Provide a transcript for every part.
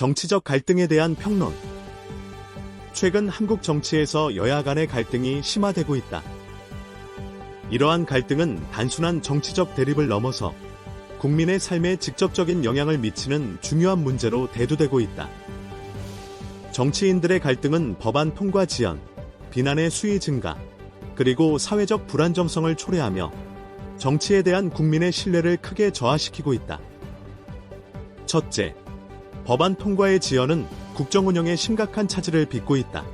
정치적 갈등에 대한 평론. 최근 한국 정치에서 여야 간의 갈등이 심화되고 있다. 이러한 갈등은 단순한 정치적 대립을 넘어서 국민의 삶에 직접적인 영향을 미치는 중요한 문제로 대두되고 있다. 정치인들의 갈등은 법안 통과 지연, 비난의 수위 증가, 그리고 사회적 불안정성을 초래하며 정치에 대한 국민의 신뢰를 크게 저하시키고 있다. 첫째, 법안 통과의 지연은 국정 운영에 심각한 차질을 빚고 있다.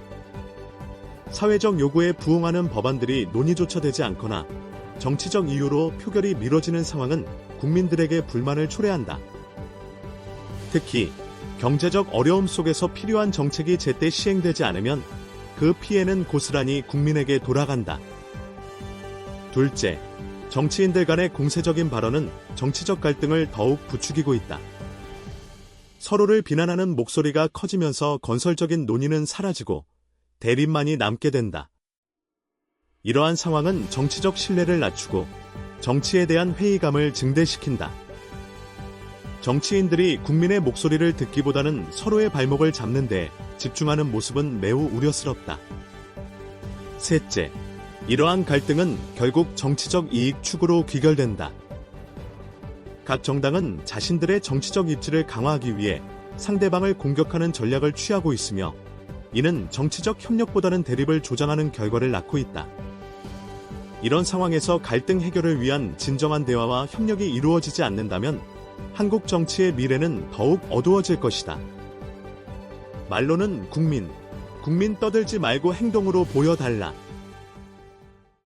사회적 요구에 부응하는 법안들이 논의조차 되지 않거나 정치적 이유로 표결이 미뤄지는 상황은 국민들에게 불만을 초래한다. 특히 경제적 어려움 속에서 필요한 정책이 제때 시행되지 않으면 그 피해는 고스란히 국민에게 돌아간다. 둘째, 정치인들 간의 공세적인 발언은 정치적 갈등을 더욱 부추기고 있다. 서로를 비난하는 목소리가 커지면서 건설적인 논의는 사라지고 대립만이 남게 된다. 이러한 상황은 정치적 신뢰를 낮추고 정치에 대한 회의감을 증대시킨다. 정치인들이 국민의 목소리를 듣기보다는 서로의 발목을 잡는 데 집중하는 모습은 매우 우려스럽다. 셋째, 이러한 갈등은 결국 정치적 이익 추구로 귀결된다. 각 정당은 자신들의 정치적 입지를 강화하기 위해 상대방을 공격하는 전략을 취하고 있으며 이는 정치적 협력보다는 대립을 조장하는 결과를 낳고 있다. 이런 상황에서 갈등 해결을 위한 진정한 대화와 협력이 이루어지지 않는다면 한국 정치의 미래는 더욱 어두워질 것이다. 말로는 국민, 국민 떠들지 말고 행동으로 보여달라.